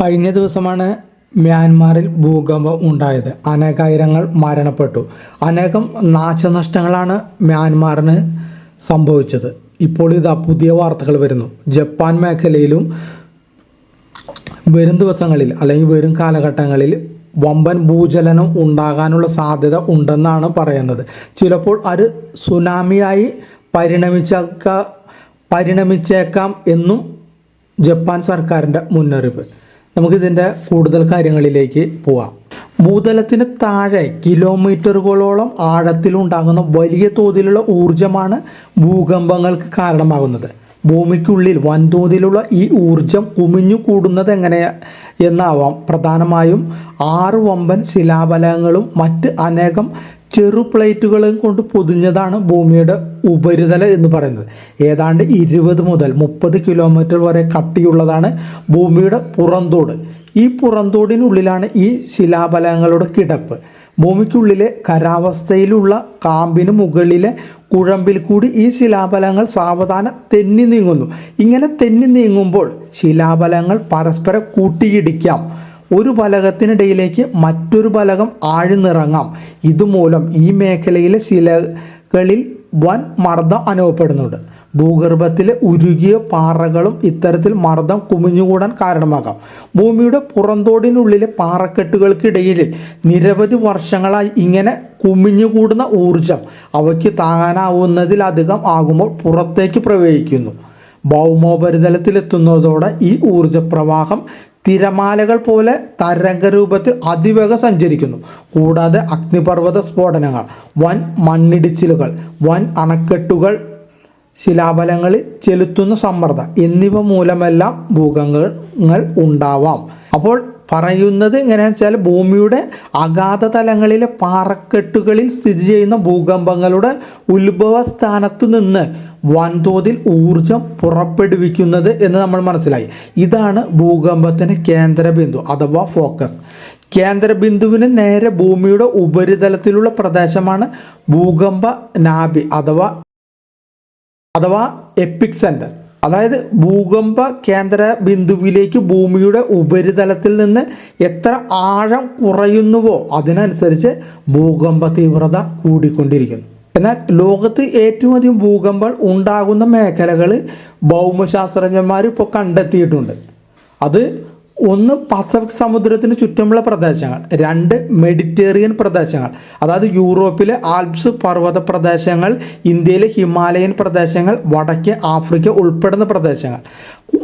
കഴിഞ്ഞ ദിവസമാണ് മ്യാൻമാറിൽ ഭൂകമ്പം ഉണ്ടായത്. അനേകായിരങ്ങൾ മരണപ്പെട്ടു. അനേകം നാശനഷ്ടങ്ങളാണ് മ്യാൻമാറിന് സംഭവിച്ചത്. ഇപ്പോൾ ഇതാ പുതിയ വാർത്തകൾ വരുന്നു. ജപ്പാൻ മേഖലയിലും വരും ദിവസങ്ങളിൽ അല്ലെങ്കിൽ വരും കാലഘട്ടങ്ങളിൽ വമ്പൻ ഭൂചലനം ഉണ്ടാകാനുള്ള സാധ്യത ഉണ്ടെന്നാണ് പറയുന്നത്. ചിലപ്പോൾ അത് സുനാമിയായി പരിണമിച്ചേക്ക പരിണമിച്ചേക്കാം എന്നും ജപ്പാൻ സർക്കാരിന്റെ മുന്നറിയിപ്പ്. നമുക്കിതിന്റെ കൂടുതൽ കാര്യങ്ങളിലേക്ക് പോവാം. ഭൂതലത്തിന് താഴെ കിലോമീറ്ററുകളോളം ആഴത്തിലുണ്ടാകുന്ന വലിയ തോതിലുള്ള ഊർജമാണ് ഭൂകമ്പങ്ങൾക്ക് കാരണമാകുന്നത്. ഭൂമിക്കുള്ളിൽ വൻതോതിലുള്ള ഈ ഊർജം കുമിഞ്ഞു കൂടുന്നത് എങ്ങനെ എന്നാവാം. പ്രധാനമായും ആറ് വമ്പൻ ശിലാബലങ്ങളും മറ്റ് അനേകം ചെറു പ്ലേറ്റുകളും കൊണ്ട് പൊതിഞ്ഞതാണ് ഭൂമിയുടെ ഉപരിതലം എന്ന് പറയുന്നത്. ഏതാണ്ട് ഇരുപത് മുതൽ മുപ്പത് കിലോമീറ്റർ വരെ കട്ടിയുള്ളതാണ് ഭൂമിയുടെ പുറന്തോട്. ഈ പുറന്തോടിനുള്ളിലാണ് ഈ ശിലാഫലങ്ങളുടെ കിടപ്പ്. ഭൂമിക്കുള്ളിലെ കരാവസ്ഥയിലുള്ള കാമ്പിന് മുകളിലെ കുഴമ്പിൽ കൂടി ഈ ശിലാഫലങ്ങൾ സാവധാനം തെന്നി നീങ്ങുന്നു. ഇങ്ങനെ തെന്നി നീങ്ങുമ്പോൾ ശിലാഫലങ്ങൾ പരസ്പരം കൂട്ടിയിടിക്കാം. ഒരു ഫലകത്തിനിടയിലേക്ക് മറ്റൊരു ഫലകം ആഴ്ന്നിറങ്ങാം. ഇതുമൂലം ഈ മേഖലയിലെ ശിലകളിൽ വൻ മർദ്ദം അനുഭവപ്പെടുന്നുണ്ട്. ഭൂഗർഭത്തിലെ ഉരുകിയ പാറകളും ഇത്തരത്തിൽ മർദ്ദം കുമിഞ്ഞുകൂടാൻ കാരണമാകാം. ഭൂമിയുടെ പുറന്തോടിനുള്ളിലെ പാറക്കെട്ടുകൾക്കിടയിൽ നിരവധി വർഷങ്ങളായി ഇങ്ങനെ കുമിഞ്ഞുകൂടുന്ന ഊർജം അവയ്ക്ക് താങ്ങാനാവുന്നതിലധികം ആകുമ്പോൾ പുറത്തേക്ക് പ്രവഹിക്കുന്നു ഭൗമോപരിതലത്തിലെത്തുന്നതോടെ ഈ ഊർജപ്രവാഹം തിരമാലകൾ പോലെ തരംഗരൂപത്തിൽ അതിവേഗം സഞ്ചരിക്കുന്നു. കൂടാതെ അഗ്നിപർവത സ്ഫോടനങ്ങൾ വൻ മണ്ണിടിച്ചിലുകൾ വൻ അണക്കെട്ടുകൾ ശിലാബലങ്ങളിൽ ചെലുത്തുന്ന സമ്മർദ്ദം എന്നിവ മൂലമെല്ലാം ഭൂകങ്ങൾ ഉണ്ടാവാം. അപ്പോൾ പറയുന്നത് എങ്ങനെയാണെന്ന് വെച്ചാൽ ഭൂമിയുടെ അഗാധ തലങ്ങളിലെ പാറക്കെട്ടുകളിൽ സ്ഥിതി ചെയ്യുന്ന ഭൂകമ്പങ്ങളുടെ ഉത്ഭവ സ്ഥാനത്ത് നിന്ന് വൻതോതിൽ ഊർജം പുറപ്പെടുവിക്കുന്നത് എന്ന് നമ്മൾ മനസ്സിലായി. ഇതാണ് ഭൂകമ്പത്തിന് കേന്ദ്രബിന്ദു അഥവാ ഫോക്കസ്. കേന്ദ്രബിന്ദുവിന് നേരെ ഭൂമിയുടെ ഉപരിതലത്തിലുള്ള പ്രദേശമാണ് ഭൂകമ്പ നാഭി അഥവാ അഥവാ എപ്പിക് സെന്റർ അതായത് ഭൂകമ്പ കേന്ദ്ര ബിന്ദുവിലേക്ക് ഭൂമിയുടെ ഉപരിതലത്തിൽ നിന്ന് എത്ര ആഴം കുറയുന്നുവോ അതിനനുസരിച്ച് ഭൂകമ്പ തീവ്രത കൂടിക്കൊണ്ടിരിക്കുന്നു. എന്നാൽ ലോകത്ത് ഏറ്റവും അധികം ഭൂകമ്പം ഉണ്ടാകുന്ന മേഖലകൾ ഭൗമശാസ്ത്രജ്ഞന്മാർ ഇപ്പോൾ കണ്ടെത്തിയിട്ടുണ്ട്. അത് ഒന്ന് പസഫിക് സമുദ്രത്തിന് ചുറ്റുമുള്ള പ്രദേശങ്ങൾ രണ്ട് മെഡിറ്റേറിയൻ പ്രദേശങ്ങൾ അതായത് യൂറോപ്പിലെ ആൽപ്സ് പർവത പ്രദേശങ്ങൾ ഇന്ത്യയിലെ ഹിമാലയൻ പ്രദേശങ്ങൾ വടക്കേ ആഫ്രിക്ക ഉൾപ്പെടുന്ന പ്രദേശങ്ങൾ.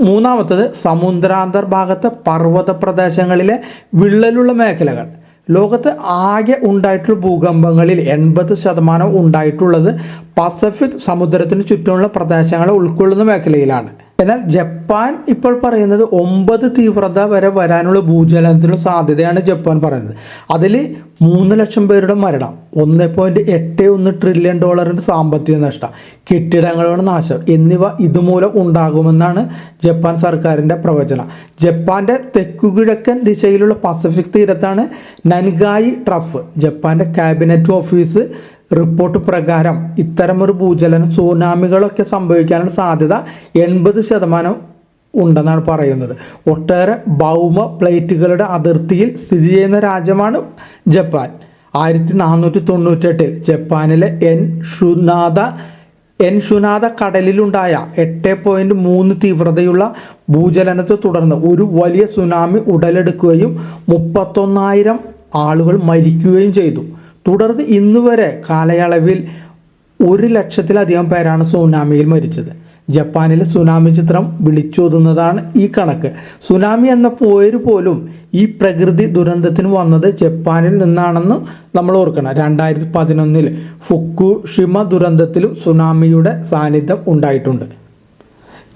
മൂന്നാമത്തത് സമുദ്രാന്തർ ഭാഗത്തെ പർവത പ്രദേശങ്ങളിലെ വിള്ളലുള്ള മേഖലകൾ. ലോകത്ത് ആകെ ഉണ്ടായിട്ടുള്ള ഭൂകമ്പങ്ങളിൽ എൺപത് ശതമാനം ഉണ്ടായിട്ടുള്ളത് പസഫിക് സമുദ്രത്തിന് ചുറ്റുമുള്ള പ്രദേശങ്ങളെ ഉൾക്കൊള്ളുന്ന മേഖലയിലാണ്. എന്നാൽ ജപ്പാൻ ഇപ്പോൾ പറയുന്നത് ഒമ്പത് തീവ്രത വരെ വരാനുള്ള ഭൂചലനത്തിനുള്ള സാധ്യതയാണ് ജപ്പാൻ പറയുന്നത്. അതിൽ മൂന്ന് ലക്ഷം പേരുടെ മരണം ഒന്ന് പോയിന്റ് എട്ട് ഒന്ന് ട്രില്യൺ ഡോളറിന്റെ സാമ്പത്തിക നഷ്ടം കെട്ടിടങ്ങളുടെ നാശം എന്നിവ ഇതുമൂലം ഉണ്ടാകുമെന്നാണ് ജപ്പാൻ സർക്കാരിന്റെ പ്രവചനം. ജപ്പാന്റെ തെക്കുകിഴക്കൻ ദിശയിലുള്ള പസഫിക് തീരത്താണ് നൻഗായി ട്രഫ് ജപ്പാന്റെ ക്യാബിനറ്റ് ഓഫീസ് റിപ്പോർട്ട് പ്രകാരം ഇത്തരമൊരു ഭൂചലനം സുനാമികളൊക്കെ സംഭവിക്കാനുള്ള സാധ്യത എൺപത് ശതമാനം ഉണ്ടെന്നാണ് പറയുന്നത്. ഒട്ടേറെ ഭൗമ പ്ലേറ്റുകളുടെ അതിർത്തിയിൽ സ്ഥിതി ചെയ്യുന്ന രാജ്യമാണ് ജപ്പാൻ. ആയിരത്തി നാനൂറ്റി തൊണ്ണൂറ്റെട്ടിൽ ജപ്പാനിലെ എൻ ഷുനാദ എൻ ഷുനാദ കടലിലുണ്ടായ എട്ട് പോയിന്റ് മൂന്ന് തീവ്രതയുള്ള ഭൂചലനത്തെ തുടർന്ന് ഒരു വലിയ സുനാമി ഉടലെടുക്കുകയും മുപ്പത്തൊന്നായിരം ആളുകൾ മരിക്കുകയും ചെയ്തു. തുടർന്ന് ഇന്ന് വരെ കാലയളവിൽ ഒരു ലക്ഷത്തിലധികം പേരാണ് സുനാമിയിൽ മരിച്ചത്. ജപ്പാനിലെ സുനാമി ചിത്രം വിളിച്ചോതുന്നതാണ് ഈ കണക്ക്. സുനാമി എന്ന പേര് പോലും ഈ പ്രകൃതി ദുരന്തത്തിന് വന്നത് ജപ്പാനിൽ നിന്നാണെന്ന് നമ്മൾ ഓർക്കണം. രണ്ടായിരത്തി പതിനൊന്നിൽ ഫുക്കുഷിമ ദുരന്തത്തിലും സുനാമിയുടെ സാന്നിധ്യം ഉണ്ടായിട്ടുണ്ട്.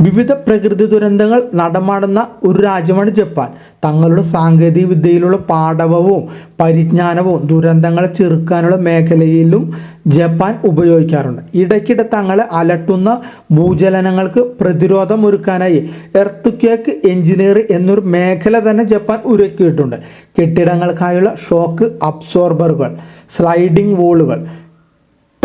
വിവിധ പ്രകൃതി ദുരന്തങ്ങൾ നടമാടുന്ന ഒരു രാജ്യമാണ് ജപ്പാൻ. തങ്ങളുടെ സാങ്കേതിക വിദ്യയിലുള്ള പാഠവവും പരിജ്ഞാനവും ദുരന്തങ്ങളെ ചെറുക്കാനുള്ള മേഖലയിലും ജപ്പാൻ ഉപയോഗിക്കാറുണ്ട്. ഇടയ്ക്കിടെ തങ്ങളെ അലട്ടുന്ന ഭൂചലനങ്ങൾക്ക് പ്രതിരോധം ഒരുക്കാനായി എർത്ത് കേക്ക് എഞ്ചിനീയർ എന്നൊരു മേഖല തന്നെ ജപ്പാൻ ഒരുക്കിയിട്ടുണ്ട്. കെട്ടിടങ്ങൾക്കായുള്ള ഷോക്ക് അബ്സോർബറുകൾ സ്ലൈഡിംഗ് വോളുകൾ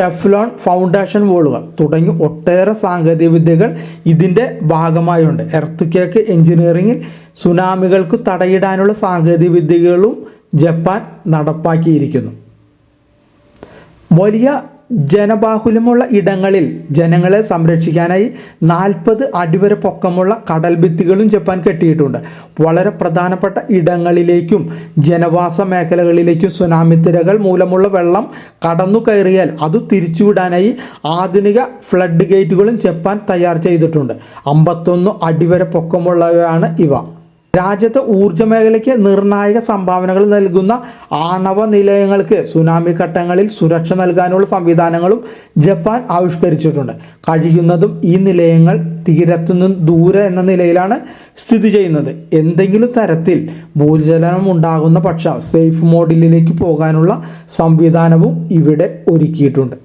ടെഫ്ലോൺ ഫൗണ്ടേഷൻ വോളുകൾ തുടങ്ങി ഒട്ടേറെ സാങ്കേതിക വിദ്യകൾ ഇതിന്റെ ഭാഗമായുണ്ട്. എർത്ത് കേക്ക് സുനാമികൾക്ക് തടയിടാനുള്ള സാങ്കേതിക വിദ്യകളും ജപ്പാൻ നടപ്പാക്കിയിരിക്കുന്നു. വലിയ ജനബാഹുല്യമുള്ള ഇടങ്ങളിൽ ജനങ്ങളെ സംരക്ഷിക്കാനായി നാൽപ്പത് അടിവരെ പൊക്കമുള്ള കടൽ ഭിത്തികളും ജപ്പാൻ കെട്ടിയിട്ടുണ്ട്. വളരെ പ്രധാനപ്പെട്ട ഇടങ്ങളിലേക്കും ജനവാസ മേഖലകളിലേക്കും സുനാമി തിരകൾ മൂലമുള്ള വെള്ളം കടന്നു കയറിയാൽ അത് തിരിച്ചുവിടാനായി ആധുനിക ഫ്ലഡ് ഗേറ്റുകളും ജപ്പാൻ തയ്യാർ ചെയ്തിട്ടുണ്ട്. അമ്പത്തൊന്ന് അടിവരെ പൊക്കമുള്ളവയാണ് ഇവ. രാജ്യത്തെ ഊർജ മേഖലയ്ക്ക് നിർണായക സംഭാവനകൾ നൽകുന്ന ആണവ നിലയങ്ങൾക്ക് സുനാമി ഘട്ടങ്ങളിൽ സുരക്ഷ നൽകാനുള്ള സംവിധാനങ്ങളും ജപ്പാൻ ആവിഷ്കരിച്ചിട്ടുണ്ട്. കഴിയുന്നതും ഈ നിലയങ്ങൾ തീരത്തുനിന്ന് ദൂരെ എന്ന നിലയിലാണ് സ്ഥിതി ചെയ്യുന്നത്. എന്തെങ്കിലും തരത്തിൽ ഭൂചലനം ഉണ്ടാകുന്ന പക്ഷം സേഫ് മോഡിലേക്ക് പോകാനുള്ള സംവിധാനവും ഇവിടെ ഒരുക്കിയിട്ടുണ്ട്.